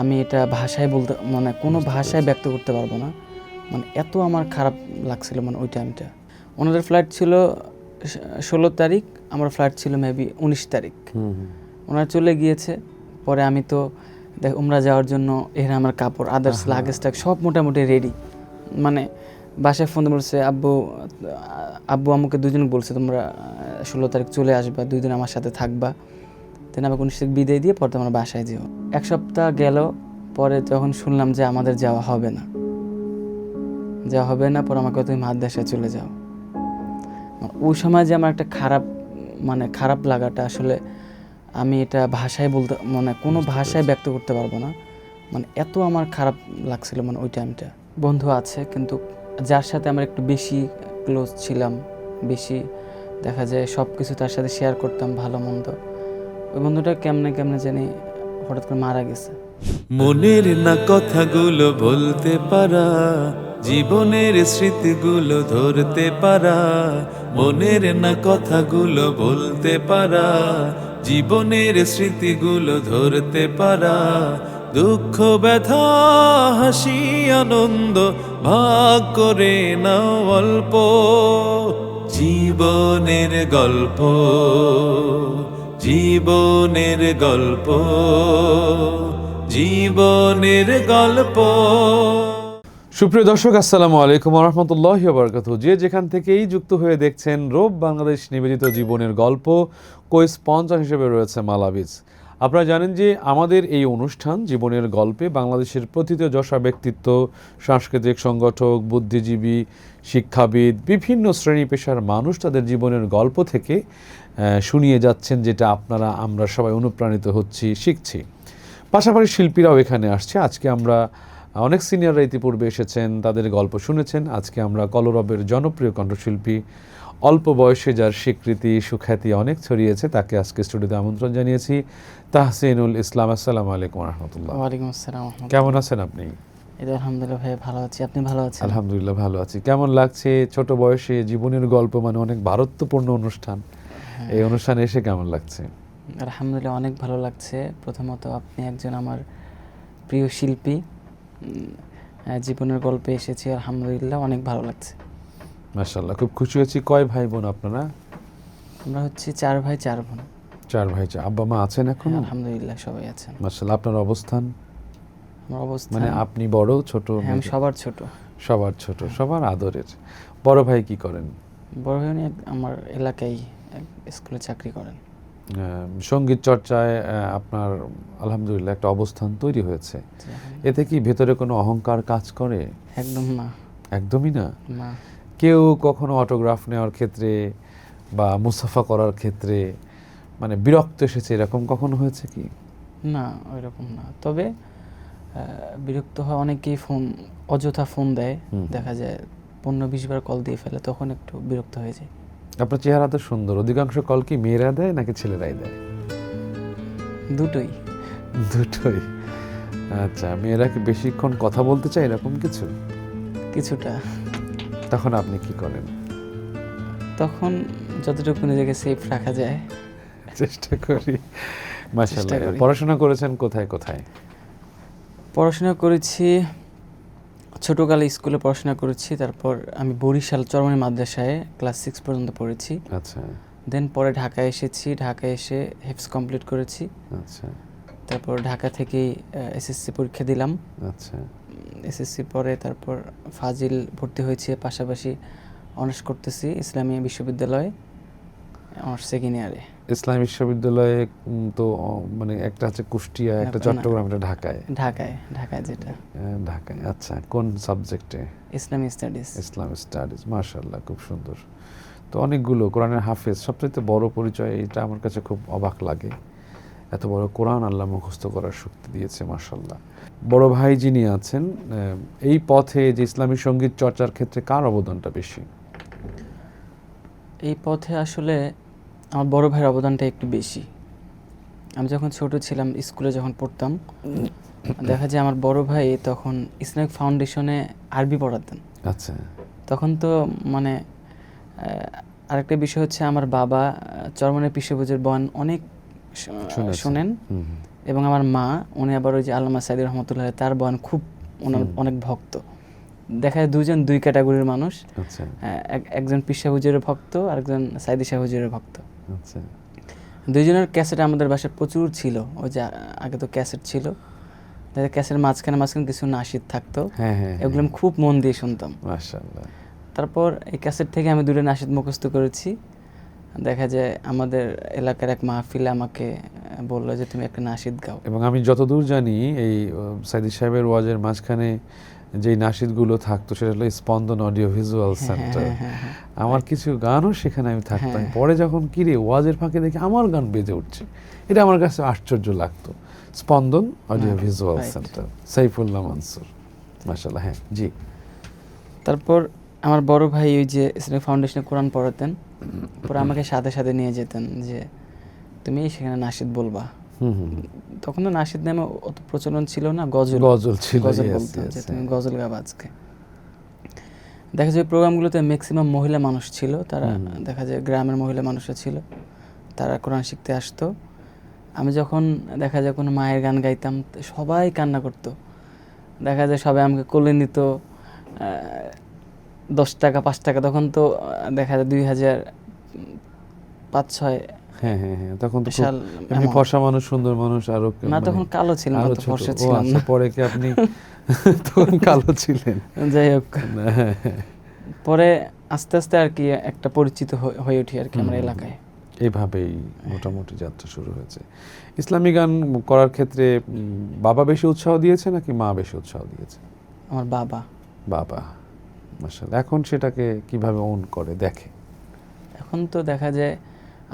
আমি এটা ভাষায় বলতে মানে কোনো ভাষায় ব্যক্ত করতে পারব না। মানে এত আমার খারাপ লাগছিল মানে ওই টাইমটা ওনাদের ফ্লাইট ছিল ষোলো তারিখ আমার ফ্লাইট ছিল মেবি উনিশ তারিখ। ওনারা চলে গিয়েছে পরে আমি তো দেখ উমরা যাওয়ার জন্য এখানে আমার কাপড় আদার্স লাগেজ টাগ সব মোটামুটি রেডি মানে বাসায় ফোন বলছে আব্বু আব্বু আমাকে দুজন বলছে তোমরা ষোলো তারিখ চলে আসবা দুই দিন আমার সাথে থাকবা। দেন আমাকে উনিশ তারিখ বিদায় দিয়ে পরে তোমরা বাসায় যেও এক সপ্তাহ গেল পরে যখন শুনলাম যে আমাদের যাওয়া হবে না। যাওয়া হবে না পরে আমাকে তুমি মাদ্রাসায় চলে যাও। ওই সময় যে আমার একটা খারাপ মানে খারাপ লাগাটা আসলে আমি এটা ভাষায় বলতে মানে কোনো ভাষায় ব্যক্ত করতে পারব না। মানে এত আমার খারাপ লাগছিল মানে ওই টাইমটা। বন্ধু আছে কিন্তু যার সাথে আমার একটু বেশি ক্লোজ ছিলাম বেশি দেখা যায় সব কিছু তার সাথে শেয়ার করতাম ভালো মন্দ। ওই বন্ধুটা কেমনে কেমনে জানি হঠাৎ করে মারা গেছে। মনের না কথাগুলো বলতে পারা, জীবনের স্মৃতিগুলো ধরতে পারা, মনের না কথাগুলো বলতে পারা, জীবনের স্মৃতিগুলো ধরতে পারা, দুঃখ, ব্যথা, হাসি, আনন্দ ভাগ করে নাও অল্প জীবনের গল্প। জীবনের গল্প জীবনের গল্প। সুপ্রিয় দর্শক, আসসালামু আলাইকুম রহমতুল্লাহ বরকত যে যেখান থেকেই যুক্ত হয়ে দেখছেন রোব বাংলাদেশ নিবেদিত জীবনের গল্প কো স্পন্সর হিসেবে রয়েছে মালাবিজ। আপনারা জানেন যে আমাদের এই অনুষ্ঠান জীবনের গল্পে বাংলাদেশের প্রথিত যশা ব্যক্তিত্ব, সাংস্কৃতিক সংগঠক, বুদ্ধিজীবী, শিক্ষাবিদ, বিভিন্ন শ্রেণি পেশার মানুষ তাদের জীবনের গল্প থেকে শুনিয়ে যাচ্ছেন যেটা আপনারা, আমরা সবাই অনুপ্রাণিত হচ্ছি, শিখছি। পাশাপাশি শিল্পীরাও এখানে আসছে। আজকে আমরা, অনেক সিনিয়ররা ইতিপূর্বে এসেছেন, তাদের গল্প শুনেছেন। আজকে আমরা কলরবের জনপ্রিয় কণ্ঠশিল্পী অল্প বয়সে যার স্বীকৃতি সুখ্যাতি অনেক ছড়িয়েছে তাকে আজকে স্টুডিওতে আমন্ত্রণ জানিয়েছি। তাহসিনুল ইসলাম আসসালামু আলাইকুম রহমতুল্লাহ ওয়ালাইকুম আসসালাম কেমন আছেন আপনি? আলহামদুলিল্লাহ ভাই ভালো আছি। আপনি ভালো আছেন? আলহামদুলিল্লাহ ভালো আছি। কেমন লাগছে? ছোট বয়সে জীবনের গল্প মানে অনেক ভারত্বপূর্ণ অনুষ্ঠান। এই অনুষ্ঠানে এসে কেমন লাগছে? আলহামদুলিল্লাহ অনেক ভালো লাগছে। প্রথমত আপনি একজন আমার প্রিয় শিল্পী। জীবনের গল্পে এসেছি। আলহামদুলিল্লাহ অনেক ভালো লাগছে। মাশাল্লাহ খুব খুশি হয়েছি। কয় ভাই বোন আপনারা? আমরা হচ্ছি চার ভাই চার বোন। চার ভাই চার। আব্বা মা আছেন এখন? হ্যাঁ, আলহামদুলিল্লাহ সবাই আছেন। মাশাল্লাহ আপনার অবস্থান? আমার অবস্থা মানে আপনি বড় ছোট? হ্যাঁ আমি সবার ছোট। সবার ছোট সবার আদরের। বড় ভাই কি করেন? বড় ভাই আমার এলাকায় স্কুলে চাকরি করেন। সংগীত চর্চায় আপনার আলহামদুলিল্লাহ একটা অবস্থান তৈরি হয়েছে। এতে কি ভেতরে কোনো অহংকার কাজ করে? একদম না। একদমই না? না। কেউ কখনো অটোগ্রাফ নেওয়ার ক্ষেত্রে বা মুসাফা করার ক্ষেত্রে মানে বিরক্ত এসেছে এরকম কখনো হয়েছে কি? না ওই রকম না। তবে বিরক্ত হয় অনেকেই ফোন অযথা ফোন দেয়। দেখা যায় পনেরো বিশ বার কল দিয়ে ফেলে তখন একটু বিরক্ত হয়ে যায়। আপনার চেহারা তো সুন্দর। অধিকাংশ কল কি মেয়েরা দেয় নাকি ছেলেরাই দেয়? দুটোই। দুটোই। আচ্ছা মেয়েরা কি বেশিক্ষণ কথা বলতে চায় এরকম কিছু? কিছুটা। তখন আপনি কি করেন? তখন যতটুকু নিজেকে সেফ রাখা যায়। চেষ্টা করি। মাশাআল্লাহ পড়াশোনা করেছেন কোথায় কোথায়? পড়াশোনা করেছি ছোটকালে স্কুলে পড়াশোনা করেছি তারপর আমি বরিশাল চরমনি মাদ্রাসায় ক্লাস সিক্স পর্যন্ত পড়েছি। আচ্ছা। দেন পরে ঢাকায় এসেছি ঢাকায় এসে হেফস কমপ্লিট করেছি। আচ্ছা। তারপর ঢাকা থেকেই এসএসসি পরীক্ষা দিলাম। আচ্ছা। এসএসসি পরে তারপর ফাজিল ভর্তি হয়েছে পাশাপাশি অনার্স করতেছি ইসলামী বিশ্ববিদ্যালয়ে অনার্স সেকেন্ড ইয়ারে ইসলাম বিশ্ববিদ্যালয়ে তো মানে একটা আছে কুষ্টিয়া একটা। চট্টগ্রাম একটা ঢাকায়। ঢাকায় ঢাকায় যেটা। ঢাকায়। আচ্ছা কোন সাবজেক্টে? ইসলামী স্টাডিজ ইসলাম স্টাডিজ মাশাআল্লাহ খুব সুন্দর। তো অনেকগুলো কোরআনের হাফেজ সবচেয়ে বড় পরিচয় এটা আমার কাছে খুব অবাক লাগে। এত বড় কোরআন আল্লাহ মুখস্থ করার শক্তি দিয়েছে মাশাল্লাহ বড় ভাই যিনি আছেন এই পথে যে ইসলামী সংগীত চর্চার ক্ষেত্রে কার অবদানটা বেশি? এই পথে আসলে আমার বড় ভাইয়ের অবদানটা একটু বেশি। আমি যখন ছোট ছিলাম স্কুলে যখন পড়তাম দেখা যায় আমার বড় ভাই তখন ইসলামিক ফাউন্ডেশনে আরবি পড়াতেন। আচ্ছা। তখন তো মানে আরেকটা বিষয় হচ্ছে আমার বাবা চরমনের পিসবুজের বন অনেক। শোনেন। এবং আমার মা উনি আবার ওই যে আল্লামা সাইদি রহমতুল্লাহ তার বয়ান খুব অনেক ভক্ত। দেখা যায় দুজন দুই ক্যাটাগরির মানুষ। আচ্ছা। একজন পিসা হুজুরের ভক্ত আরেকজন সাইদি শাহ হুজুরের ভক্ত। আচ্ছা। দুইজনের ক্যাসেট আমাদের বাসায় প্রচুর ছিল। ওই যে আগে তো ক্যাসেট ছিল। দেখা ক্যাসেটের মাঝখানে মাঝখানে কিছু নাসিদ থাকতো। হ্যাঁ হ্যাঁ এগুলো আমি খুব মন দিয়ে শুনতাম। তারপর এই ক্যাসেট থেকে আমি দুটো নাসিদ মুখস্থ করেছি। দেখা যায় আমাদের এলাকার এক মাহফিলে আমাকে বলল যে তুমি একটা নাসিদ গাও। এবং আমি যতদূর জানি এই সাইদি সাহেবের ওয়াজের মাঝখানে যেই নাসিদগুলো থাকতো সেটা হলো স্পন্দন অডিও ভিজুয়াল হ্যাঁ, সেন্টার। হ্যাঁ, হ্যাঁ, হ্যাঁ। আমার কিছু গানও সেখানে আমি থাকতাম। পরে যখন কিরে ওয়াজের ফাঁকে দেখি আমার গান বেজে উঠছে। এটা আমার কাছে আশ্চর্য লাগতো। Spandan audio visual. Centre. Saifullah Mansur. মাশাল্লাহ হ্যাঁ জি। তারপর আমার বড় ভাই ওই যে ইসলামিক ফাউন্ডেশনে কোরআন পড়াতেন পরে আমাকে সাথে সাথে নিয়ে যেতেন যে তুমি সেখানে নাসিদ বলবা। তখন তো নাসিদ নামে অত প্রচলন ছিল না গজল। গজল ছিল গজল বলতাম যে তুমি হ্যাঁ। গজল গাবা আজকে। দেখা যায় প্রোগ্রামগুলোতে ম্যাক্সিমাম মহিলা মানুষ ছিল তারা দেখা যায় গ্রামের মহিলা মানুষরা ছিল তারা কোরআন শিখতে আসতো। আমি যখন দেখা যায় কোনো মায়ের গান গাইতাম সবাই কান্না করতো। দেখা যায় সবাই আমাকে কোলে নিত দশ টাকা পাঁচ টাকা তখন তো দেখা যায় দুই হাজার পাঁচ ছয় হ্যাঁ হ্যাঁ হ্যাঁ তখন তো এমনি ফর্সা মানুষ সুন্দর মানুষ আরও না মানে তখন কালো ছিলাম আরও ফর্সা ছিলাম আচ্ছা, না। পরে কি আপনি তখন কালো ছিলেন? যাই হোক। পরে আস্তে আস্তে আর কি একটা পরিচিত হয়ে- হয়ে উঠি আর কি আমার এলাকায়। এইভাবেই মোটামুটি যাত্রা শুরু হয়েছে। ইসলামী গান করার ক্ষেত্রে বাবা বেশি উৎসাহ দিয়েছে নাকি মা বেশি উৎসাহ দিয়েছে? আমার বাবা। বাবা। মাশাআল্লাহ। এখন সেটাকে কীভাবে অন করে দেখে? এখন তো দেখা যায়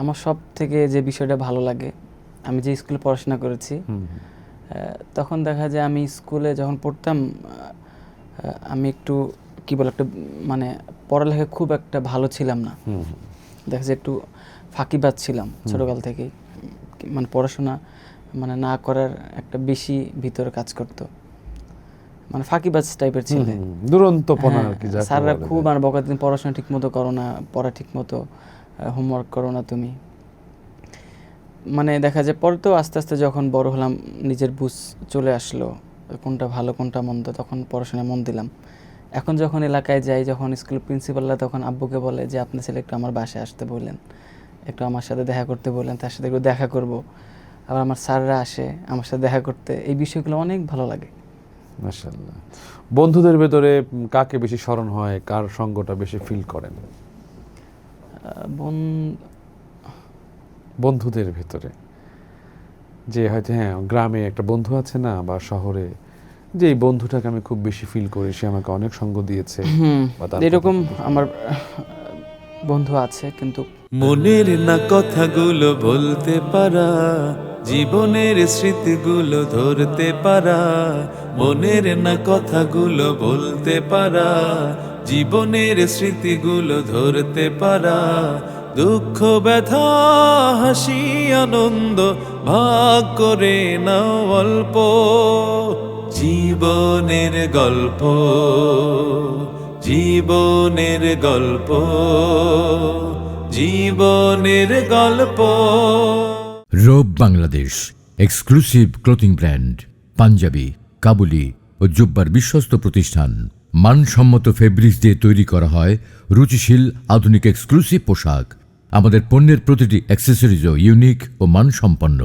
আমার সব থেকে যে বিষয়টা ভালো লাগে আমি যে স্কুলে পড়াশোনা করেছি তখন দেখা যায় আমি স্কুলে যখন পড়তাম আমি একটু কি বলে একটা মানে পড়ালেখা খুব একটা ভালো ছিলাম না। দেখা যায় একটু ফাঁকিবাজ ছিলাম ছোটোকাল থেকেই। মানে পড়াশোনা মানে না করার একটা বেশি ভিতরে কাজ করতো। মানে ফাঁকিবাজ টাইপের ছেলে। দুরন্তপনা আর কি হ্যাঁ, স্যাররা খুব। আর বকা দিন পড়াশোনা ঠিক মতো করো না পড়া ঠিক মতো হোমওয়ার্ক করো না তুমি। মানে দেখা যায় পরে তো আস্তে আস্তে যখন বড় হলাম নিজের বুঝ চলে আসলো কোনটা ভালো কোনটা মন্দ তখন পড়াশোনায় মন দিলাম। এখন যখন এলাকায় যাই যখন স্কুলের প্রিন্সিপালরা তখন আব্বুকে বলে যে আপনার ছেলে একটু আমার বাসায় আসতে বললেন একটু আমার সাথে দেখা করতে বললেন তার সাথে একটু দেখা করব। আবার আমার স্যাররা আসে আমার সাথে দেখা করতে। এই বিষয়গুলো অনেক ভালো লাগে। মাশাআল্লাহ। বন্ধুদের ভেতরে কাকে বেশি স্মরণ হয় কার সঙ্গটা বেশি ফিল করেন? বন্ধুদের ভেতরে। যে হয়তো হ্যাঁ গ্রামে একটা বন্ধু আছে না বা শহরে যে এই বন্ধুটাকে আমি খুব বেশি ফিল করি সে আমাকে অনেক সঙ্গ দিয়েছে এরকম আমার বন্ধু আছে কিন্তু মনের না কথাগুলো বলতে পারা জীবনের স্মৃতিগুলো ধরতে পারা, মনের না কথাগুলো বলতে পারা, জীবনের স্মৃতিগুলো ধরতে পারা, দুঃখ, ব্যথা, হাসি, আনন্দ ভাগ করে নাও অল্প জীবনের গল্প জীবনের গল্প জীবনের গল্প। Robe Bangladesh exclusive clothing brand panjabi, কাবুলি ও জুব্বার বিশ্বস্ত প্রতিষ্ঠান। মানসম্মত ফেব্রিক্স দিয়ে তৈরি করা হয় রুচিশীল, আধুনিক এক্সক্লুসিভ পোশাক। আমাদের পণ্যের প্রতিটি অ্যাক্সেসরিজও ইউনিক ও মানসম্পন্ন।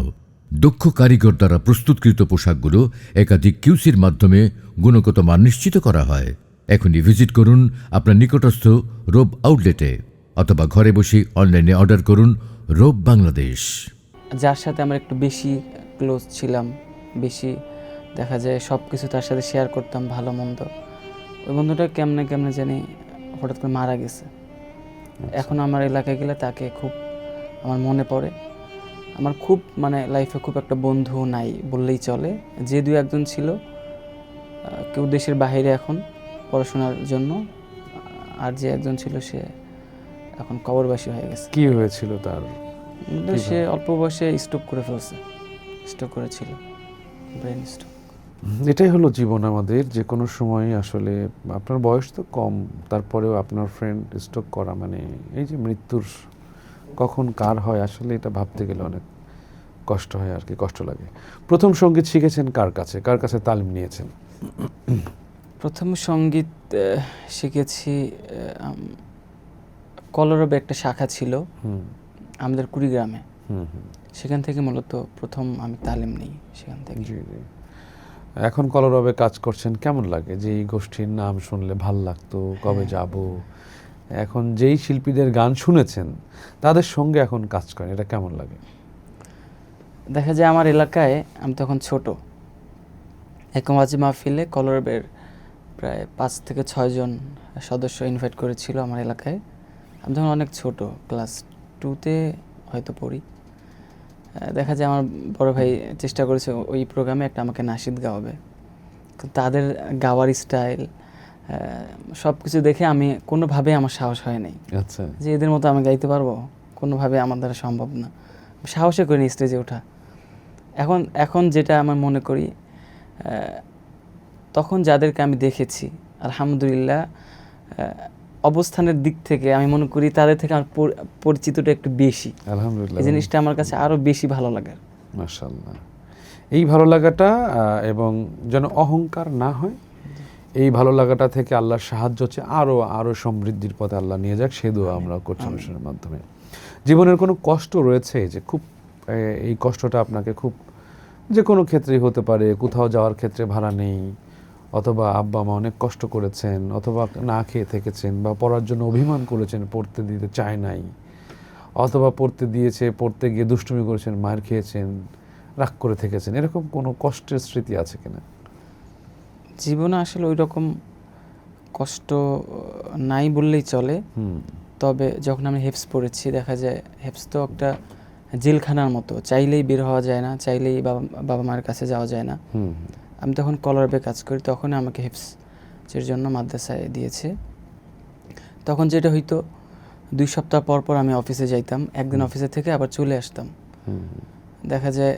দক্ষ কারিগর দ্বারা প্রস্তুতকৃত পোশাকগুলো একাধিক কিউসির মাধ্যমে গুণগত মান নিশ্চিত করা হয়। এখনই ভিজিট করুন আপনার নিকটস্থ রোব আউটলেটে অথবা ঘরে বসে অনলাইনে অর্ডার করুন রোব বাংলাদেশ। যার সাথে আমরা একটু বেশি ক্লোজ ছিলাম বেশি দেখা যায় সব কিছু তার সাথে শেয়ার করতাম ভালো মন্দ। ওই বন্ধুটা কেমনে কেমনে জানি হঠাৎ করে মারা গেছে। এখন আমার এলাকায় গেলে তাকে খুব আমার মনে পড়ে। আমার খুব মানে লাইফে খুব একটা বন্ধু নাই বললেই চলে। যে দু একজন ছিল কেউ দেশের বাইরে এখন পড়াশোনার জন্য আর যে একজন ছিল সে এখন কবরবাসী হয়ে গেছে। কি হয়েছিল তার? সে অল্প বয়সে স্ট্রোক করে ফেলছে। স্ট্রোক করেছিল। ব্রেন স্ট্রোক এটাই হলো জীবন আমাদের। যে কোনো সময় আসলে আপনার বয়স তো কম তারপরেও আপনার ফ্রেন্ড স্টক করা মানে এই যে মৃত্যুর কখন কার হয় আসলে এটা ভাবতে গেলে অনেক কষ্ট হয় আর কি কষ্ট লাগে। প্রথম সংগীত শিখেছেন কার কাছে? কার কাছে তালিম নিয়েছেন? প্রথম সংগীত শিখেছি কলরবে একটা শাখা ছিল। আমাদের কুড়িগ্রামে। হুম হুম। সেখান থেকে মূলত প্রথম আমি তালিম নিই সেখান থেকে। এখন কলরবে কাজ করছেন কেমন লাগে? যে এই গোষ্ঠীর নাম শুনলে ভালো লাগতো কবে যাব? এখন যেই শিল্পীদের গান শুনেছেন তাদের সঙ্গে এখন কাজ করেন এটা কেমন লাগে? দেখা যায় আমার এলাকায় আমি তখন ছোট। এক ওয়াজি মাহফিলে কলরবের প্রায় পাঁচ থেকে ছয়জন সদস্য ইনভাইট করেছিল আমার এলাকায়। আমি তখন অনেক ছোট ক্লাস টুতে হয়তো পড়ি। দেখা যায় আমার বড় ভাই চেষ্টা করেছে ওই প্রোগ্রামে একটা আমাকে নাসিদ গাওয়াবে। তাদের গাওয়ার স্টাইল সব কিছু দেখে আমি কোনোভাবে আমার সাহস হয় নাই। আচ্ছা। যে এদের মতো আমি গাইতে পারব কোনোভাবে আমার দ্বারা সম্ভব না। সাহসে করিনি স্টেজে ওঠা। এখন এখন যেটা আমার মনে করি তখন যাদেরকে আমি দেখেছি আলহামদুলিল্লাহ অবস্থানের দিক থেকে আমি মনে করি তাদের থেকে আমার পরিচিতটা একটু বেশি। আলহামদুলিল্লাহ। এই জিনিসটা আমার কাছে আরও বেশি ভালো লাগে। মাশাল্লাহ এই ভালো লাগাটা এবং যেন অহংকার না হয় এই ভালো লাগাটা থেকে আল্লাহর সাহায্য হচ্ছে আরও আরও সমৃদ্ধির পথে আল্লাহ নিয়ে যাক সে দোয়া আমরা করছি অনুষ্ঠানের মাধ্যমে। জীবনের কোনো কষ্ট রয়েছে যে খুব এই কষ্টটা আপনাকে খুব যে কোনো ক্ষেত্রেই হতে পারে কোথাও যাওয়ার ক্ষেত্রে ভাড়া নেই অথবা আব্বা মা অনেক কষ্ট করেছেন অথবা না খেয়ে থেকেছেন বা পড়ার জন্য অভিমান করেছেন পড়তে দিতে চায় নাই অথবা পড়তে দিয়েছে পড়তে গিয়ে দুষ্টুমি করেছেন মার খেয়েছেন রাগ করে থেকেছেন এরকম কোনো কষ্টের স্মৃতি আছে কিনা? জীবনে আসলে ওই রকম কষ্ট নাই বললেই চলে। হুম। তবে যখন আমি হেফস পড়েছি দেখা যায় হেফস তো একটা জেলখানার মতো চাইলেই বের হওয়া যায় না চাইলেই বাবা বাবা মায়ের কাছে যাওয়া যায় না। আমি তখন কলারবে কাজ করি তখন আমাকে হেফসের জন্য মাদ্রাসায় দিয়েছে। তখন যেটা হইতো দুই সপ্তাহ পর পর আমি অফিসে যাইতাম একদিন অফিসে থেকে আবার চলে আসতাম। দেখা যায়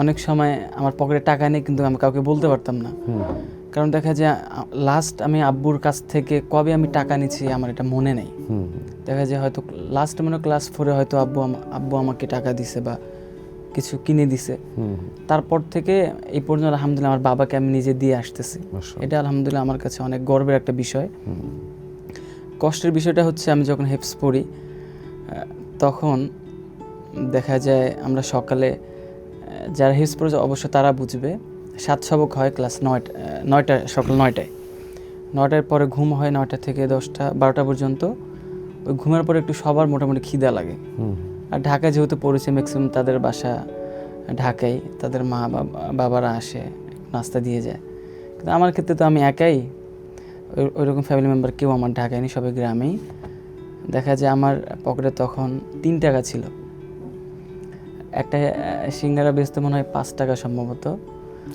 অনেক সময় আমার পকেটে টাকা নেই কিন্তু আমি কাউকে বলতে পারতাম না। কারণ দেখা যায় লাস্ট আমি আব্বুর কাছ থেকে কবে আমি টাকা নিচ্ছি আমার এটা মনে নেই। দেখা যায় হয়তো লাস্ট মানে ক্লাস ফোরে হয়তো আব্বু আব্বু আমাকে টাকা দিছে বা কিছু কিনে দিছে। তারপর থেকে এই পর্যন্ত আলহামদুলিল্লাহ আমার বাবাকে আমি নিজে দিয়ে আসতেছি। এটা আলহামদুলিল্লাহ আমার কাছে অনেক গর্বের একটা বিষয়। কষ্টের বিষয়টা হচ্ছে আমি যখন হেপস পড়ি তখন দেখা যায় আমরা সকালে যারা হেপস পড়েছে অবশ্য তারা বুঝবে সাত সবক হয় ক্লাস নয়টা নয়টা সকাল নয়টায়। নয়টার পরে ঘুম হয় নয়টা থেকে দশটা বারোটা পর্যন্ত। ওই ঘুমের পরে একটু সবার মোটামুটি খিদা লাগে। আর ঢাকায় যেহেতু পড়েছে ম্যাক্সিমাম তাদের বাসা ঢাকায় তাদের মা বাবারা আসে নাস্তা দিয়ে যায়। কিন্তু আমার ক্ষেত্রে তো আমি একাই ওই- ওইরকম ফ্যামিলি মেম্বার কেউ আমার ঢাকায় নেই সবাই গ্রামেই। দেখা যায় আমার পকেটে তখন তিন টাকা ছিল। একটা সিঙ্গারা বেচতে মনে হয় পাঁচ টাকা সম্ভবত।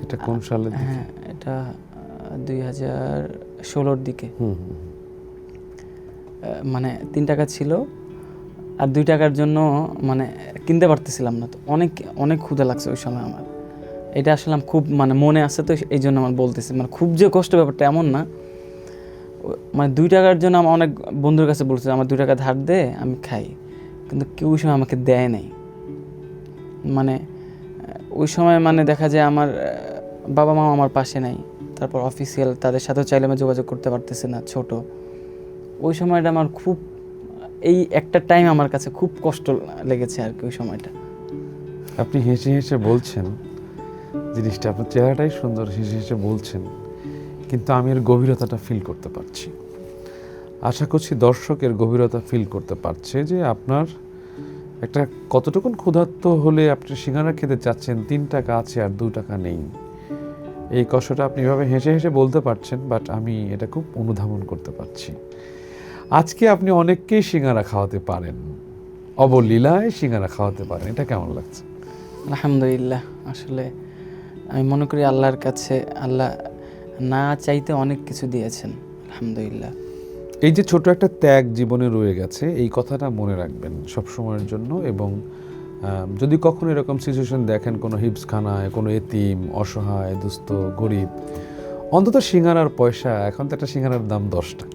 এটা কোন সালে হ্যাঁ এটা দুই হাজার ষোলোর দিকে। মানে তিন টাকা ছিল। আর দুই টাকার জন্য মানে কিনতে পারতেছিলাম না তো। অনেক অনেক ক্ষুধা লাগছে ওই সময় আমার। এটা আসলে খুব মানে মনে আছে তো, এই জন্য আমার বলতেছি। মানে খুব যে কষ্ট ব্যাপারটা এমন না। মানে দুই টাকার জন্য আমার অনেক বন্ধুর কাছে বলছে, আমার দুই টাকা ধার দে, আমি খাই। কিন্তু কেউ ওই সময় আমাকে দেয় নাই। মানে ওই সময় মানে দেখা যায় আমার বাবা মা আমার পাশে নাই। তারপর অফিসিয়াল তাদের সাথেও চাইলে আমি যোগাযোগ করতে পারতেছি না, ছোট। ওই সময়টা আমার খুব এই একটা টাইম আমার কাছে খুব কষ্ট লেগেছে আর কি ওই সময়টা। আপনি হেসে হেসে বলছেন, জিনিসটা আপনার চেহারাটাই সুন্দর, হেসে হেসে বলছেন, কিন্তু আমি এর গভীরতাটা ফিল করতে পারছি। আশা করছি দর্শকের গভীরতা ফিল করতে পারছে যে আপনার একটা কতটুকুন ক্ষুধার্ত হলে আপনি সিঙ্গারা খেতে চাচ্ছেন তিন টাকা আছে আর দু টাকা নেই। এই কষ্টটা আপনি এভাবে হেসে হেসে বলতে পারছেন বাট আমি এটা খুব অনুধাবন করতে পারছি। আজকে আপনি অনেককেই সিঙ্গারা খাওয়াতে পারেন। অবলীলায় সিঙ্গারা খাওয়াতে পারেন। এটা কেমন লাগছে? আলহামদুলিল্লাহ। আসলে আমি মনে করি আল্লাহর কাছে আল্লাহ না চাইতে অনেক কিছু দিয়েছেন। আলহামদুলিল্লাহ। এই যে ছোট একটা ত্যাগ জীবনে রয়ে গেছে এই কথাটা মনে রাখবেন সব সময়ের জন্য এবং যদি কখনো এরকম সিচুয়েশন দেখেন কোনো হিপসখানায় কোনো এতিম অসহায় দুস্থ গরিব অন্তত সিঙ্গারার পয়সা এখন তো একটা সিঙ্গারার দাম দশ টাকা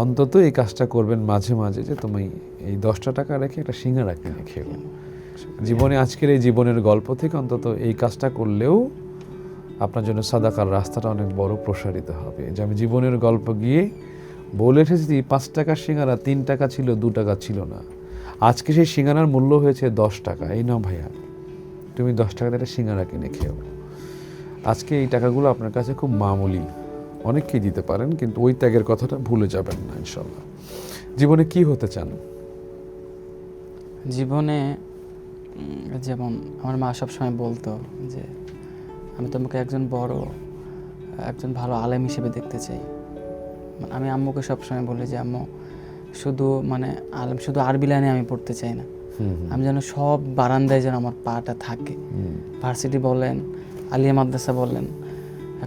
অন্তত এই কাজটা করবেন মাঝে মাঝে যে তুমি এই দশটা টাকা রেখে একটা সিঙ্গারা কিনে খেও জীবনে আজকের এই জীবনের গল্প থেকে অন্তত এই কাজটা করলেও আপনার জন্য সাদাকার রাস্তাটা অনেক বড় প্রসারিত হবে। যে আমি জীবনের গল্প গিয়ে বলে এসেছি পাঁচ টাকার সিঙ্গারা, তিন টাকা ছিল, দু টাকা ছিল না। আজকে সেই সিঙ্গারার মূল্য হয়েছে দশ টাকা। এই না ভাইয়া, তুমি দশ টাকাতে একটা সিঙ্গারা কিনে খেও আজকে এই টাকাগুলো আপনার কাছে খুব মামুলি অনেককেই দিতে পারেন কিন্তু ওই ত্যাগের কথাটা ভুলে যাবেন না ইনশাল্লাহ। জীবনে কি হতে চান? জীবনে যেমন আমার মা সবসময় বলতো যে আমি তোমাকে একজন বড় একজন ভালো আলেম হিসেবে দেখতে চাই। মানে আমি আম্মুকে সবসময় বলি যে আম্মু শুধু মানে আলেম শুধু আরবি লাইনে আমি পড়তে চাই না। আমি যেন সব বারান্দায় যেন আমার পাটা থাকে। ভার্সিটি বলেন আলিয়া মাদ্রাসা বলেন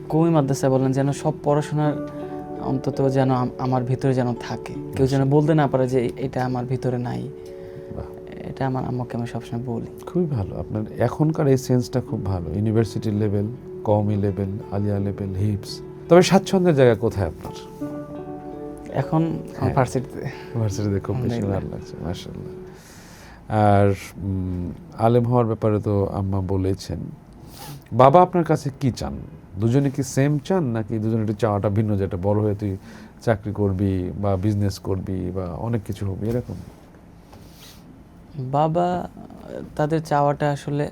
কমি মাদ্রাসা বলেন যেন সব পড়াশোনার অন্তত যেন আমার ভিতরে যেন থাকে। কেউ যেন বলতে না পারে যে এটা আমার ভিতরে নাই। এটা আমার আম্মাকে আমি সবসময় বলি। খুবই ভালো। আপনার এখনকার এই সেন্সটা খুব ভালো। ইউনিভার্সিটির লেভেল কওমি লেভেল আলিয়া লেভেল হিপস। তবে স্বাচ্ছন্দ্যের জায়গা কোথায় আপনার? এখন হ্যাঁ। ভার্সিটিতে। ভার্সিটিতে খুব বেশি ভালো লাগছে মার্শাল্লাহ আর আলেম হওয়ার ব্যাপারে তো আম্মা বলেছেন। বাবা আপনার কাছে কি চান? দুজনে কি সেম চান নাকি দুজনে একটু চাওয়াটা ভিন্ন যেটা বড় হয়ে তুই চাকরি করবি বা বিজনেস করবি বা অনেক কিছু হবে এরকম? বাবা তাদের চাওয়াটা আসলে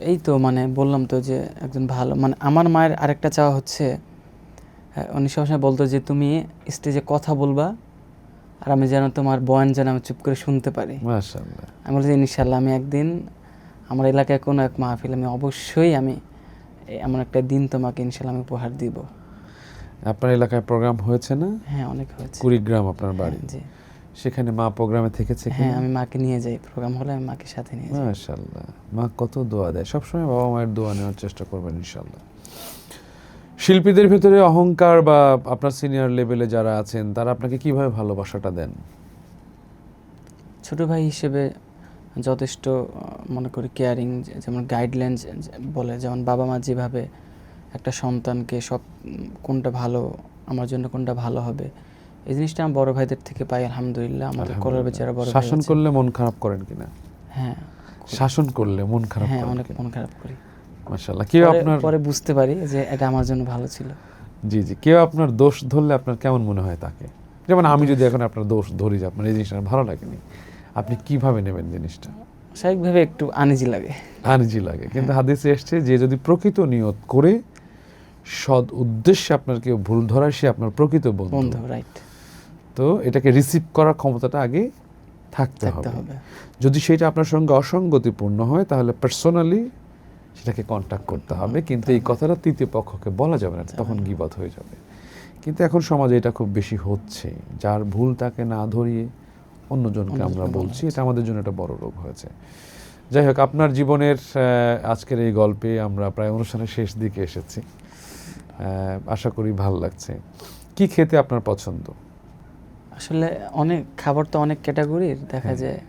এই তো মানে বললাম তো যে একজন ভালো মানে আমার মায়ের আরেকটা চাওয়া হচ্ছে উনি সবসময় বলতো যে তুমি স্টেজে কথা বলবা আর আমি যেন তোমার বয়ান যেন আমি চুপ করে শুনতে পারি। আমি বলছি ইনশাল্লাহ আমি একদিন আমার এলাকায় কোনো এক মাহফিল আমি অবশ্যই আমি এমন একটা দিন তোমাকে ইনশাল্লাহ আমি উপহার দিব। আপনার এলাকায় প্রোগ্রাম হয়েছে না? হ্যাঁ অনেক হয়েছে। কুড়িগ্রাম আপনার বাড়ি। জি। সেখানে মা প্রোগ্রামে থেকেছে হ্যাঁ আমি মাকে নিয়ে যাই। প্রোগ্রাম হলে আমি মাকে সাথে নিয়ে যাই। মাশাল্লাহ মা কত দোয়া দেয়। সবসময় বাবা মায়ের দোয়া নেওয়ার চেষ্টা করবেন ইনশাল্লাহ শিল্পীদের ভেতরে অহংকার বা আপনার সিনিয়র লেভেলে যারা আছেন তারা আপনাকে কীভাবে ভালোবাসাটা দেন? ছোট ভাই হিসেবে যথেষ্ট মনে করি কেয়ারিং যেমন গাইডলাইন বলে যেমন বাবা মা যেভাবে একটা সন্তানকে সব কোনটা ভালো আমার জন্য কোনটা ভালো হবে এই জিনিসটা আমি বড় ভাইদের থেকে পাই আলহামদুলিল্লাহ আমাদের কলার বেচারা বড় শাসন করলে মন খারাপ করেন কিনা? হ্যাঁ। শাসন করলে মন খারাপ হ্যাঁ অনেক মন খারাপ করি। মাশাল্লাহ কেউ আপনার পরে বুঝতে পারি যে এটা আমার জন্য ভালো ছিল। জি জি। কেউ আপনার দোষ ধরলে আপনার কেমন মনে হয় তাকে? যেমন আমি যদি এখন আপনার দোষ ধরি যে আপনার এই জিনিসটা ভালো লাগেনি আপনি কীভাবে নেবেন জিনিসটা? স্বাভাবিকভাবে একটু আনিজি লাগে। আনজি লাগে। কিন্তু হাদিসে এসছে যে যদি প্রকৃত নিয়ত করে সৎ উদ্দেশ্যে আপনার কেউ ভুল ধরায় সে আপনার প্রকৃত বন্ধু। রাইট তো এটাকে রিসিভ করার ক্ষমতাটা আগে থাকতে হবে। যদি সেটা আপনার সঙ্গে অসঙ্গতিপূর্ণ হয় তাহলে পার্সোনালি সেটাকে কন্ট্যাক্ট করতে হবে। কিন্তু এই কথাটা তৃতীয় পক্ষকে বলা যাবে না তখন গিবত হয়ে যাবে। কিন্তু এখন সমাজে এটা খুব বেশি হচ্ছে। যার ভুল তাকে না ধরিয়ে অন্যজনকে আমরা বলছি। এটা আমাদের জন্য একটা বড় রোগ হয়েছে। যাই হোক আপনার জীবনের আজকের এই গল্পে আমরা প্রায় অনুষ্ঠানের শেষ দিকে এসেছি। আশা করি ভালো লাগছে। কি খেতে আপনার পছন্দ? আসলে অনেক খাবার তো অনেক ক্যাটাগরির। দেখা যায়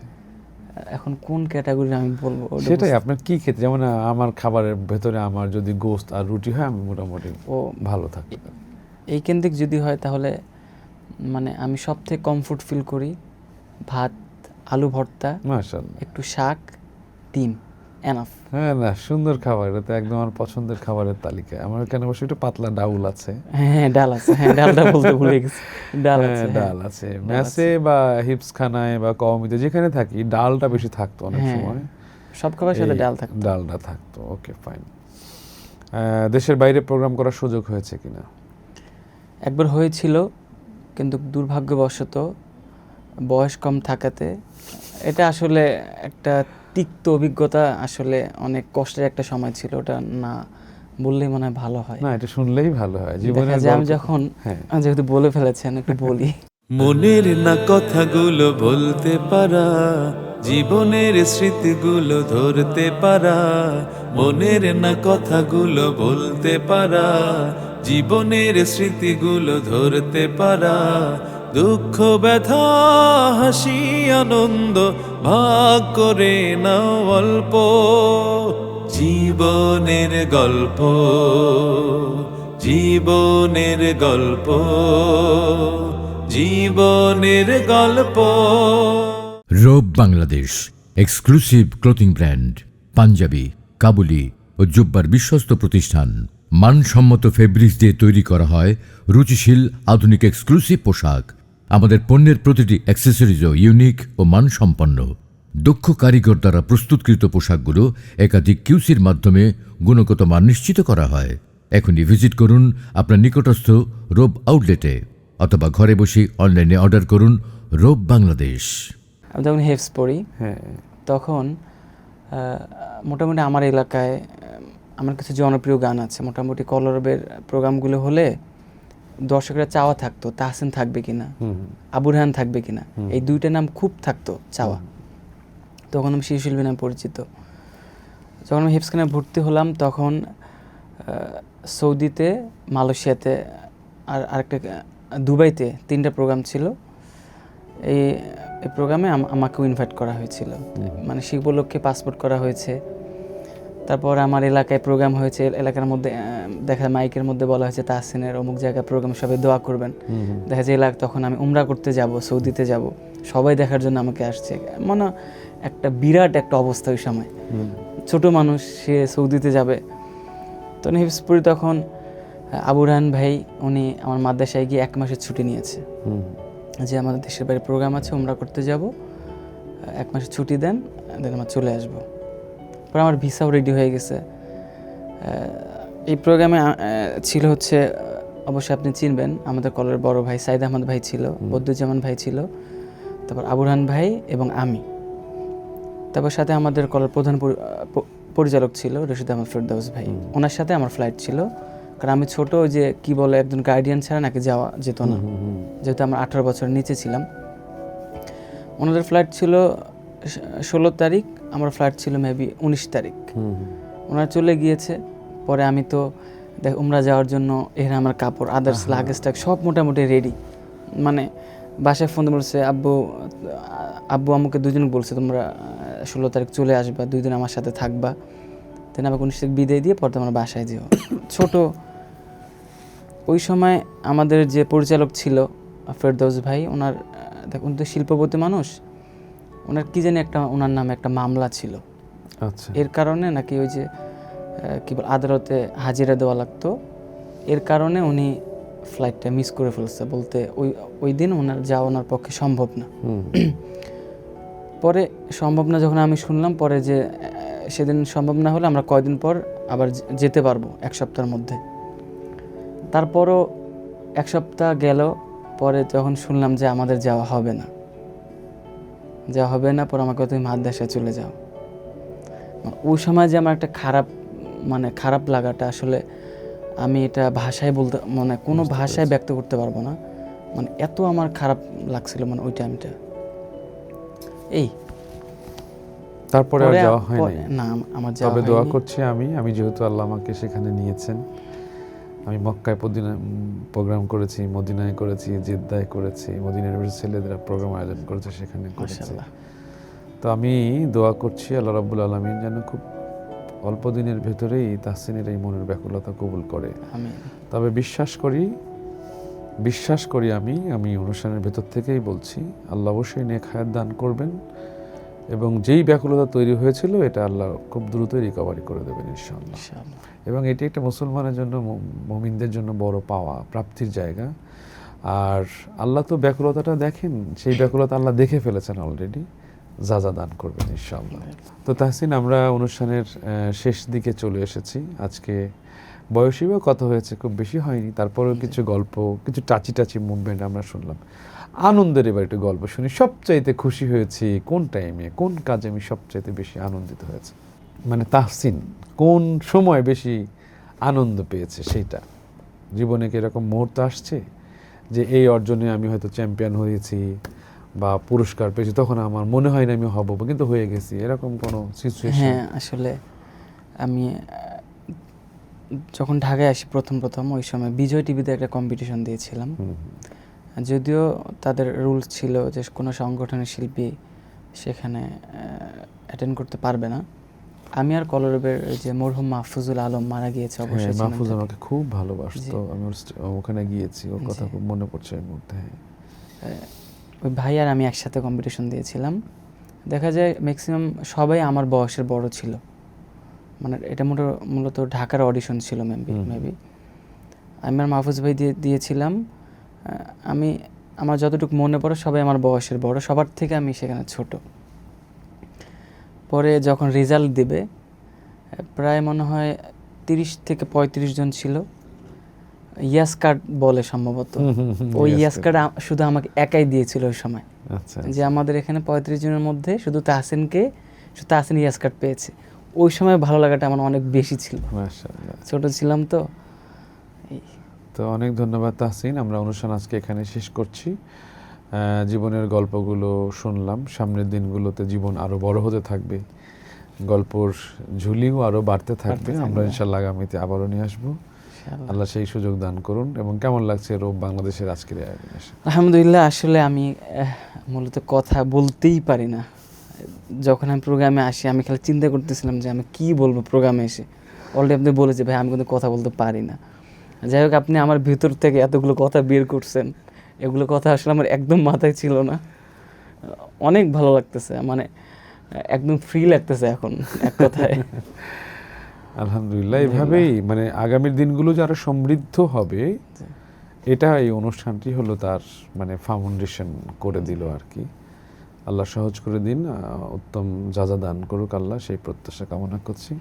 এখন কোন ক্যাটাগরির আমি বলব সেটাই আপনার কি খেতে? যেমন আমার খাবারের ভেতরে আমার যদি গোস্ত আর রুটি হয় আমি মোটামুটি ও ভালো থাকি এই কেন্দ্রিক যদি হয় তাহলে মানে আমি সব থেকে কমফোর্ট ফিল করি। ভাত আলু ভর্তা একটু শাক ডিম এনাফ হ্যাঁ না সুন্দর খাবার এটা তো একদম আমার পছন্দের খাবারের তালিকায় আমার অবশ্যই একটু পাতলা ডাউল আছে। হ্যাঁ ডাল আছে। হ্যাঁ ডালটা বলতে ভুলে গেছি। ডাল হ্যাঁ, আছে হ্যাঁ। ডাল আছে। মেসে বা হিপস খানায় বা কমিতে যেখানে থাকি ডালটা বেশি থাকতো অনেক হ্যাঁ, সময়। সব খাবার সাথে ডাল থাকতো। ডালটা থাকতো ওকে ফাইন দেশের বাইরে প্রোগ্রাম করার সুযোগ হয়েছে কিনা? একবার হয়েছিল কিন্তু দুর্ভাগ্যবশত বয়স কম থাকাতে এটা আসলে একটা তিক্ত অভিজ্ঞতা আসলে অনেক কষ্টের একটা সময় ছিল ওটা না বললেই মনে হয় ভালো হয়। না এটা শুনলেই ভালো হয়। দেখা জীবনের আমি যখন হ্যাঁ। যেহেতু বলে ফেলেছেন একটু বলি। মনের না কথাগুলো বলতে পারা জীবনের স্মৃতিগুলো ধরতে পারা মনের না কথাগুলো বলতে পারা জীবনের স্মৃতিগুলো ধরতে পারা দুঃখ, ব্যথা, হাসি, আনন্দ ভাগ করে নাও অল্প। জীবনের গল্প জীবনের গল্প জীবনের গল্প। Robe Bangladesh exclusive clothing brand panjabi, কাবুলি ও জুব্বার বিশ্বস্ত প্রতিষ্ঠান। মানসম্মত ফেব্রিক্স দিয়ে তৈরি করা হয় রুচিশীল আধুনিক এক্সক্লুসিভ পোশাক। আমাদের পণ্যের প্রতিটি অ্যাক্সেসরিজও ইউনিক ও মানসম্পন্ন। দক্ষ কারিগর দ্বারা প্রস্তুতকৃত পোশাকগুলো একাধিক কিউসির মাধ্যমে গুণগত মান নিশ্চিত করা হয়। এখনই ভিজিট করুন আপনার নিকটস্থ রোব আউটলেটে অথবা ঘরে বসে অনলাইনে অর্ডার করুন রোব বাংলাদেশ। আমি যখন হেফস পড়ি হ্যাঁ। তখন মোটামুটি আমার এলাকায় আমার কিছু জনপ্রিয় গান আছে। মোটামুটি কলরবের প্রোগ্রামগুলো হলে দর্শকরা চাওয়া থাকতো তাহসিন থাকবে কিনা হুম আবুর রহান থাকবে কিনা এই দুইটা নাম খুব থাকতো চাওয়া। তখন আমি শিশু শিল্পী নামে পরিচিত। যখন আমি হিপসখানে ভর্তি হলাম তখন সৌদিতে মালয়েশিয়াতে আর আরেকটা দুবাইতে তিনটা প্রোগ্রাম ছিল। এই প্রোগ্রামে আম- আমাকেও ইনভাইট করা হয়েছিল। মানে সেই উপলক্ষে পাসপোর্ট করা হয়েছে। তারপর আমার এলাকায় প্রোগ্রাম হয়েছে এলাকার মধ্যে দেখা যায় মাইকের মধ্যে বলা হয়েছে তাহসিনের অমুক জায়গায় প্রোগ্রাম সবাই দোয়া করবেন। দেখা যায় এলাকা তখন আমি উমরা করতে যাব সৌদিতে যাব। সবাই দেখার জন্য আমাকে আসছে। মানে একটা বিরাট একটা অবস্থা ওই সময়। ছোট মানুষ সে সৌদিতে যাবে। তো হিপসপুরি তখন আবু রাহান ভাই উনি আমার মাদ্রাসায় গিয়ে এক মাসের ছুটি নিয়েছে। যে আমাদের দেশের বাইরে প্রোগ্রাম আছে উমরা করতে যাব। এক মাসের ছুটি দেন দেন আমরা চলে আসব। পরে আমার ভিসাও রেডি হয়ে গেছে। এই প্রোগ্রামে ছিল হচ্ছে অবশ্যই আপনি চিনবেন আমাদের কলের বড় ভাই সাইদ আহমদ ভাই ছিল বদ্দুজ্জামান ভাই ছিল তারপর আবুরহান ভাই এবং আমি। তারপর সাথে আমাদের কলের প্রধান পরি- পরিচালক ছিল রশিদ আহমদ ফেরদাউস ভাই। ওনার সাথে আমার ফ্লাইট ছিল। কারণ আমি ছোট ওই যে কি বলে একজন গার্ডিয়ান ছাড়া নাকি যাওয়া যেত না। যেহেতু আমরা আঠারো বছরের নিচে ছিলাম। ওনাদের ফ্লাইট ছিল ষোলো তারিখ আমার ফ্লাইট ছিল মেবি উনিশ তারিখ। ওনারা চলে গিয়েছে পরে আমি তো দেখ উমরা যাওয়ার জন্য এর আমার কাপড় আদার্স লাগেজ টাগ সব মোটামুটি রেডি মানে বাসায় ফোন বলছে আব্বু আব্বু আম্মুকে দুজন বলছে তোমরা ষোলো তারিখ চলে আসবা দুই দিন আমার সাথে থাকবা। দেন আমাকে উনিশ তারিখ বিদায় দিয়ে পরে তোমরা বাসায় যেও। ছোট ওই সময় আমাদের যে পরিচালক ছিল ফেরদৌস ভাই ওনার দেখ উনি তো শিল্পপতি মানুষ। ওনার কি জানি একটা ওনার নামে একটা মামলা ছিল। আচ্ছা। এর কারণে নাকি ওই যে কি বল আদালতে হাজিরা দেওয়া লাগতো। এর কারণে উনি ফ্লাইটটা মিস করে ফেলছে বলতে ওই ওই দিন ওনার যাওয়া ওনার পক্ষে সম্ভব না। পরে সম্ভব না যখন আমি শুনলাম পরে যে সেদিন সম্ভব না হলে আমরা কয়দিন পর আবার যেতে পারব এক সপ্তাহের মধ্যে। তারপরও এক সপ্তাহ গেল পরে যখন শুনলাম যে আমাদের যাওয়া হবে না। যাওয়া হবে না পর আমাকে তুমি মাদ্রাসায় চলে যাও। ওই সময় যে আমার একটা খারাপ মানে খারাপ লাগাটা আসলে আমি এটা ভাষায় বলতে মানে কোনো ভাষায় ব্যক্ত করতে পারব না। মানে এত আমার খারাপ লাগছিল মানে ওই টাইমটা এই। তারপরে আর যাওয়া হয় নাই। না আমার যাওয়া তবে দোয়া করছি আমি আমি যেহেতু আল্লাহ আমাকে সেখানে নিয়েছেন। আমি মক্কায় পদিনা প্রোগ্রাম করেছি মদিনায় করেছি জেদ্দায় করেছি মদিনা ইউনিভার্সিটি ছেলেদের প্রোগ্রাম আয়োজন করেছে সেখানে করেছি। তো আমি দোয়া করছি আল্লাহ রাব্বুল আলমিন যেন খুব অল্প দিনের ভেতরেই তাহসিনের এই মনের ব্যাকুলতা কবুল করে। তবে বিশ্বাস করি বিশ্বাস করি আমি আমি অনুষ্ঠানের ভেতর থেকেই বলছি আল্লাহ অবশ্যই নেক হায়াত দান করবেন। এবং যেই ব্যাকুলতা তৈরি হয়েছিল এটা আল্লাহ খুব দ্রুতই রিকভারি করে দেবেন ইনশাআল্লাহ। এবং এটি একটা মুসলমানের জন্য মমিনদের জন্য বড় পাওয়া প্রাপ্তির জায়গা। আর আল্লাহ তো ব্যাকুলতাটা দেখেন সেই ব্যাকুলতা আল্লাহ দেখে ফেলেছেন অলরেডি যা যা দান করবেন ইনশাআল্লাহ। তো তাহসিন আমরা অনুষ্ঠানের শেষ দিকে চলে এসেছি। আজকে বয়সীও কথা হয়েছে খুব বেশি হয়নি। তারপরেও কিছু গল্প কিছু টাচি টাচি মুভমেন্ট আমরা শুনলাম। আনন্দের এবার একটু গল্প শুনি। সবচাইতে খুশি হয়েছি কোন টাইমে কোন কাজে আমি সবচাইতে বেশি আনন্দিত হয়েছে? মানে তাহসিন কোন সময় বেশি আনন্দ পেয়েছে সেইটা জীবনে কি এরকম মুহূর্ত আসছে যে এই অর্জনে আমি হয়তো চ্যাম্পিয়ন হয়েছি বা পুরস্কার পেয়েছি তখন আমার মনে হয় না আমি হব কিন্তু হয়ে গেছি? এরকম কোনো সিচুয়েশন হ্যাঁ আসলে আমি যখন ঢাকায় আসি প্রথম প্রথম ওই সময় বিজয় টিভিতে একটা কম্পিটিশন দিয়েছিলাম। যদিও তাদের রুলস ছিল যে কোনো সংগঠনের শিল্পী সেখানে অ্যাটেন্ড করতে পারবে না। আমি আর কলরবের যে মরহুম মাহফুজুল আলম মারা গিয়েছে হ্যাঁ অবশ্যই মাহফুজ আমাকে খুব ভালোবাসতো। আমি ওখানে গিয়েছি ওর কথা খুব মনে পড়ছে এই মুহূর্তে হ্যাঁ। ওই ভাই আর আমি একসাথে কম্পিটিশন দিয়েছিলাম। দেখা যায় ম্যাক্সিমাম সবাই আমার বয়সের বড় ছিল। মানে এটা মূলত মূলত ঢাকার অডিশন ছিল মেবি। মেবি আমি আর মাহফুজ ভাই দিয়ে দিয়েছিলাম। আমি আমার যতটুকু মনে পড়ে সবাই আমার বয়সের বড় সবার থেকে আমি সেখানে ছোট। পরে যখন রেজাল্ট দেবে প্রায় মনে হয় তিরিশ থেকে পঁয়ত্রিশ জন ছিল। ইয়াস কার্ড বলে সম্ভবত। ওই ইয়াস কার্ড শুধু আমাকে একাই দিয়েছিল ওই সময়। আচ্ছা যে আমাদের এখানে পঁয়ত্রিশ জনের মধ্যে শুধু তাহসিনকে শুধু তাহসিন ইয়াস কার্ড পেয়েছে। ওই সময় ভালো লাগাটা আমার অনেক বেশি ছিল। ছোট ছিলাম তো। তো অনেক ধন্যবাদ তাহসিন আমরা অনুষ্ঠান আজকে এখানে শেষ করছি। জীবনের গল্পগুলো শুনলাম সামনের দিনগুলোতে জীবন আরও বড় হতে থাকবে গল্পর ঝুলিও আরও বাড়তে থাকবে। আমরা ইনশাল্লাহ আগামীতে আবারও নিয়ে আসব। আল্লাহ সেই সুযোগ দান করুন এবং কেমন লাগছে রোব বাংলাদেশের আজকের আলহামদুলিল্লাহ আসলে আমি মূলত কথা বলতেই পারি না। যখন আমি প্রোগ্রামে আসি আমি খালি চিন্তা করতেছিলাম যে আমি কি বলব প্রোগ্রামে এসে। অলরেডি আপনি বলেছে ভাই আমি কিন্তু কথা বলতে পারি না। যাই হোক আপনি আমার ভিতর থেকে এতগুলো কথা বের করছেন। এগুলো কথা আসলে আমার একদম মাথায় ছিল না। অনেক ভালো লাগতেছে মানে একদম ফ্রি লাগতেছে এখন এক কথায়। আলহামদুলিল্লাহ এভাবেই মানে আগামীর দিনগুলো যে আরও সমৃদ্ধ হবে এটা এই অনুষ্ঠানটি হলো তার মানে ফাউন্ডেশন করে দিল আর কি। আল্লাহ সহজ করে দিন উত্তম যা দান করুক আল্লাহ সেই প্রত্যাশা কামনা করছি।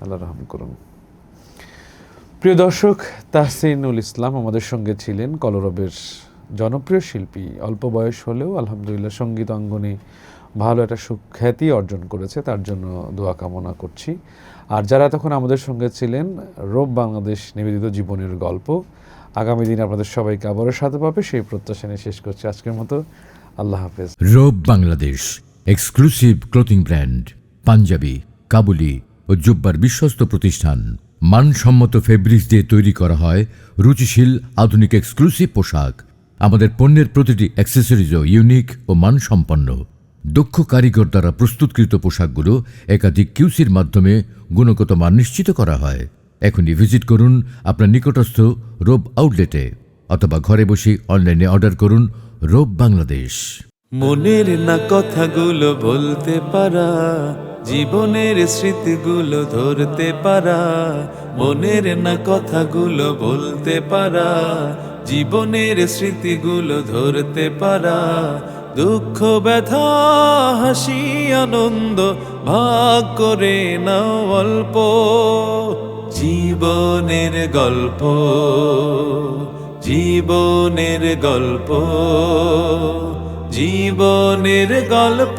আল্লাহ রহম করুন। প্রিয় দর্শক, তাহসিনুল ইসলাম আমাদের সঙ্গে ছিলেন কলরবের জনপ্রিয় শিল্পী। অল্প বয়স হলেও আলহামদুলিল্লাহ সংগীত অঙ্গনে ভালো একটা সুখ্যাতি অর্জন করেছে, তার জন্য দোয়া কামনা করছি। আর যারা তখন আমাদের সঙ্গে ছিলেন, রোব বাংলাদেশ নিবেদিত জীবনের গল্প। আগামী দিন আপনাদের সবাইকে আবারও সাথে পাবে, সেই প্রত্যাশা নিয়ে শেষ করছি আজকের মতো। আল্লাহ হাফেজ। Robe Bangladesh exclusive clothing brand panjabi, কাবুলি ও জুব্বার বিশ্বস্ত প্রতিষ্ঠান। মানসম্মত ফেব্রিক্স দিয়ে তৈরি করা হয় রুচিশীল আধুনিক এক্সক্লুসিভ পোশাক। আমাদের পণ্যের প্রতিটি অ্যাক্সেসরিজও ইউনিক ও মানসম্পন্ন। দক্ষ কারিগর দ্বারা প্রস্তুতকৃত পোশাকগুলো একাধিক কিউসির মাধ্যমে গুণগত মান নিশ্চিত করা হয়। এখনই ভিজিট করুন আপনার নিকটস্থ রোব আউটলেটে অথবা ঘরে বসে অনলাইনে অর্ডার করুন রোব বাংলাদেশ মনের না কথাগুলো বলতে পারা, জীবনের স্মৃতিগুলো ধরতে পারা, মনের না কথাগুলো বলতে পারা, জীবনের স্মৃতিগুলো ধরতে পারা, দুঃখ, ব্যথা, হাসি, আনন্দ ভাগ করে নাও অল্প জীবনের গল্প জীবনের গল্প। জীবনের গল্প।